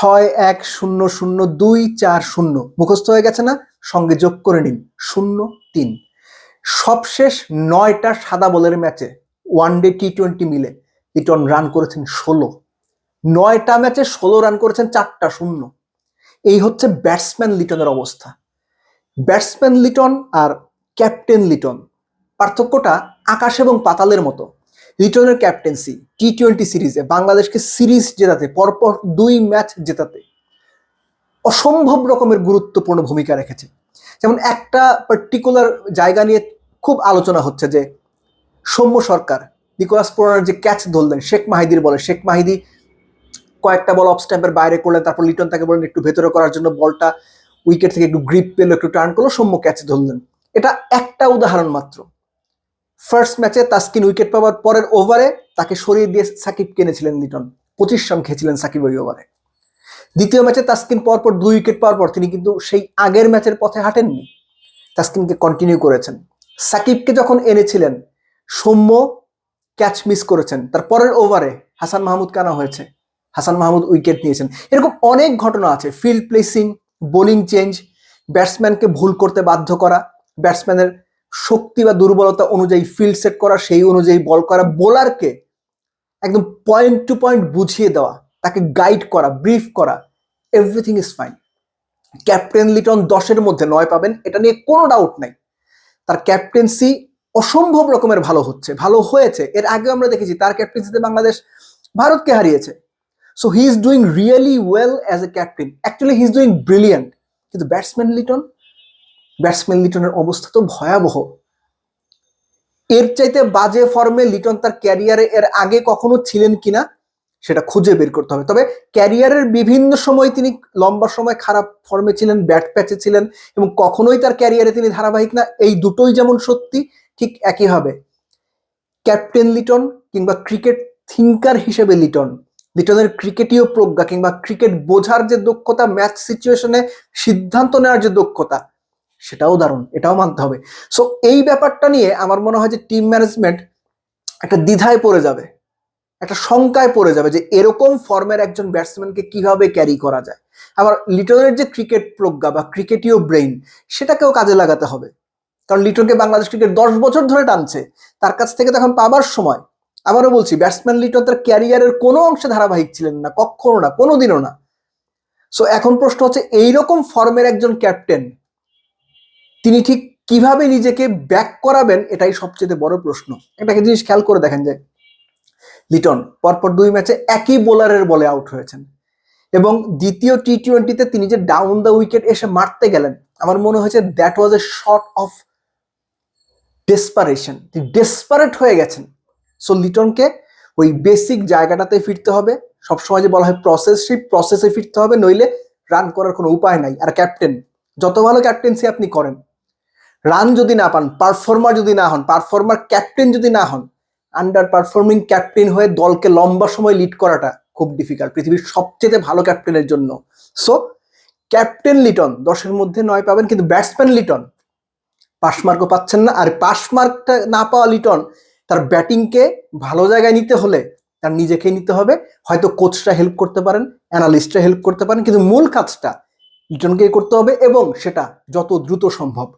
ছয় এক শূন্য শূন্য দুই চার শূন্য। মুখস্থ হয়ে গেছে না? সঙ্গে যোগ করে নিন। শূন্য তিন। সবশেষ নয়টা সাদা বলের ম্যাচে ওয়ান ডে টি টোয়েন্টি মিলে লিটন রান করেছেন ষোলো। নয়টা ম্যাচে ষোলো রান করেছেন চারটা শূন্য। এই হচ্ছে ব্যাটসম্যান লিটনের অবস্থা। ব্যাটসম্যান লিটন আর ক্যাপ্টেন লিটন। পার্থক্যটা আকাশ এবং পাতালের মতো। লিটনের ক্যাপ্টেন্সি টি টোয়েন্টি সিরিজে বাংলাদেশকে সিরিজ জেতাতে, পরপর দুই ম্যাচ জেতাতে অসম্ভব রকমের গুরুত্বপূর্ণ ভূমিকা রেখেছে। যেমন একটা পার্টিকুলার জায়গা নিয়ে খুব আলোচনা হচ্ছে যে সৌম্য সরকার, নিকোলাস পোরানের যে ক্যাচ ধরলেন, শেখ মাহিদির বলে। শেখ মাহিদি কয়েকটা বল অফ স্ট্যাম্পের বাইরে করলেন, তারপর লিটন তাকে বললেন, একটু ভেতরে করার জন্য বলটা উইকেট থেকে একটু গ্রিপ পেল, একটু টার্ন করল সৌম্য ক্যাচ ধরলেন। এটা একটা উদাহরণ মাত্র। ফার্স্ট ম্যাচে তাস্কিন উইকেট পাওয়ার পরের ওভারে তাকে সরিয়ে দিয়ে সাকিব কিনেছিলেন লিটন। পঁচিশ রান খেয়েছিলেন সাকিব ওই ওভারে দ্বিতীয় ম্যাচে তাস্কিন পাওয়ার পর দুই উইকেট পাওয়ার পর তিনি কিন্তু সেই আগের ম্যাচের পথে হাঁটেননি। তাস্কিনকে কন্টিনিউ করেছেন। সাকিবকে যখন এনেছিলেন, সৌম্য ক্যাচ মিস করেছেন। তার পরের ওভারে হাসান মাহমুদ কানা হয়েছে। হাসান মাহমুদ উইকেট নিয়েছেন। এরকম অনেক ঘটনা আছে। ফিল্ড প্লেসিং বোলিং চেঞ্জ ব্যাটসম্যানকে ভুল করতে বাধ্য করা ব্যাটসম্যানের শক্তি বা দুর্বলতা অনুযায়ী ফিল্ড সেট করা, সেই অনুযায়ী বল করা বোলারকে একদম পয়েন্ট টু পয়েন্ট বুঝিয়ে দেওয়া, তাকে গাইড করা ব্রিফ করা everything is fine captain Liton দশের মধ্যে নয় পাবেন, এটা নিয়ে কোনো ডাউট নাই। তার ক্যাপ্টেন্সি অসম্ভব রকমের ভালো হচ্ছে, ভালো হয়েছে। এর আগে আমরা দেখেছি, তার ক্যাপ্টেন্সিতে বাংলাদেশ ভারতকে হারিয়েছে। So he is doing really well as a captain actually he is doing brilliant কিন্তু ব্যাটসম্যান লিটন ব্যাটসম্যান লিটনের অবস্থা তো ভয়াবহ। এর চাইতে বাজে ফর্মে লিটন তার ক্যারিয়ারে এর আগে কখনো ছিলেন কিনা, সেটা খুঁজে বের করতে হবে। তবে ক্যারিয়ারের বিভিন্ন সময় তিনি লম্বা সময় খারাপ ফর্মে ছিলেন ব্যাট প্যাচে ছিলেন এবং কখনোই তার ক্যারিয়ারে তিনি ধারাবাহিক না। এই দুটোই যেমন সত্যি, ঠিক একইভাবে ক্যাপ্টেন লিটন কিংবা ক্রিকেট থিঙ্কার হিসেবে লিটন, লিটনের ক্রিকেটীয় প্রজ্ঞা কিংবা ক্রিকেট বোঝার যে দক্ষতা, ম্যাচ সিচুয়েশনে সিদ্ধান্ত নেওয়ার যে দক্ষতা সেটাও দারুণ, এটাও মানতে হবে। সো এই ব্যাপারটা নিয়ে আমার মনে হয় যে টিম ম্যানেজমেন্ট একটা দ্বিধায় পড়ে যাবে, একটা শঙ্কায় পড়ে যাবে যে এরকম ফর্মের একজন ব্যাটসম্যানকে কীভাবে ক্যারি করা যায়। আবার লিটনের যে ক্রিকেট প্রজ্ঞা বা ক্রিকেটীয় ব্রেইন সেটাকেও কাজে লাগাতে হবে। কারণ লিটনকে বাংলাদেশ ক্রিকেট দশ বছর ধরে টানছে, তার কাছ থেকে তখন পাবার সময়। আবারও বলছি ব্যাটসম্যান লিটন তার ক্যারিয়ারের কোনো অংশে ধারাবাহিক ছিলেন না কখনো না, কোনোদিনও না। সো এখন প্রশ্ন হচ্ছে, এইরকম ফর্মের একজন ক্যাপ্টেন তিনি ঠিক কীভাবে নিজেকে ব্যাক করাবেন এটাই সবচেয়ে বড় প্রশ্ন। একটা জিনিস খেয়াল করে দেখেন যে, লিটন পরপর দুই ম্যাচে একই বোলারের বলে আউট হয়েছেন। এবং দ্বিতীয় টি টোয়েন্টিতে তিনি যে ডাউন দ্য উইকেট এসে মারতে গেলেন, আমার মনে হয়েছে that was a short of desperation তিনি ডেসপারেট হয়ে গেছেন। সো লিটনকে ওই বেসিক জায়গাটাতে ফিরতে হবে। সবসময় যে বলা হয় প্রসেস সেই প্রসেসে ফিরতে হবে, নইলে রান করার কোনো উপায় নাই। আর ক্যাপ্টেন যত ভালো ক্যাপ্টেন্সি আপনি করেন রান যদি না পান পারফর্মার যদি না হন পারফর্মার ক্যাপ্টেন যদি না হন আন্ডার পারফর্মিং ক্যাপ্টেন হয়ে দলকে লম্বা সময় লিড করাটা খুব ডিফিকাল্ট পৃথিবীর সবচেয়ে ভালো ক্যাপ্টেনের জন্য। সো ক্যাপ্টেন লিটন, দশের মধ্যে নয় পাবেন, কিন্তু ব্যাটসম্যান লিটন। পাস মার্কও পাচ্ছেন না, আর পাস মার্কটা না পাওয়া লিটন, তার ব্যাটিংকে ভালো জায়গায় নিতে হলে তার নিজেকেই নিতে হবে। হয়তো কোচরা হেল্প করতে পারেন অ্যানালিস্টরা হেল্প করতে পারেন, কিন্তু মূল কাজটা লিটনকেই করতে হবে এবং সেটা যত দ্রুত সম্ভব।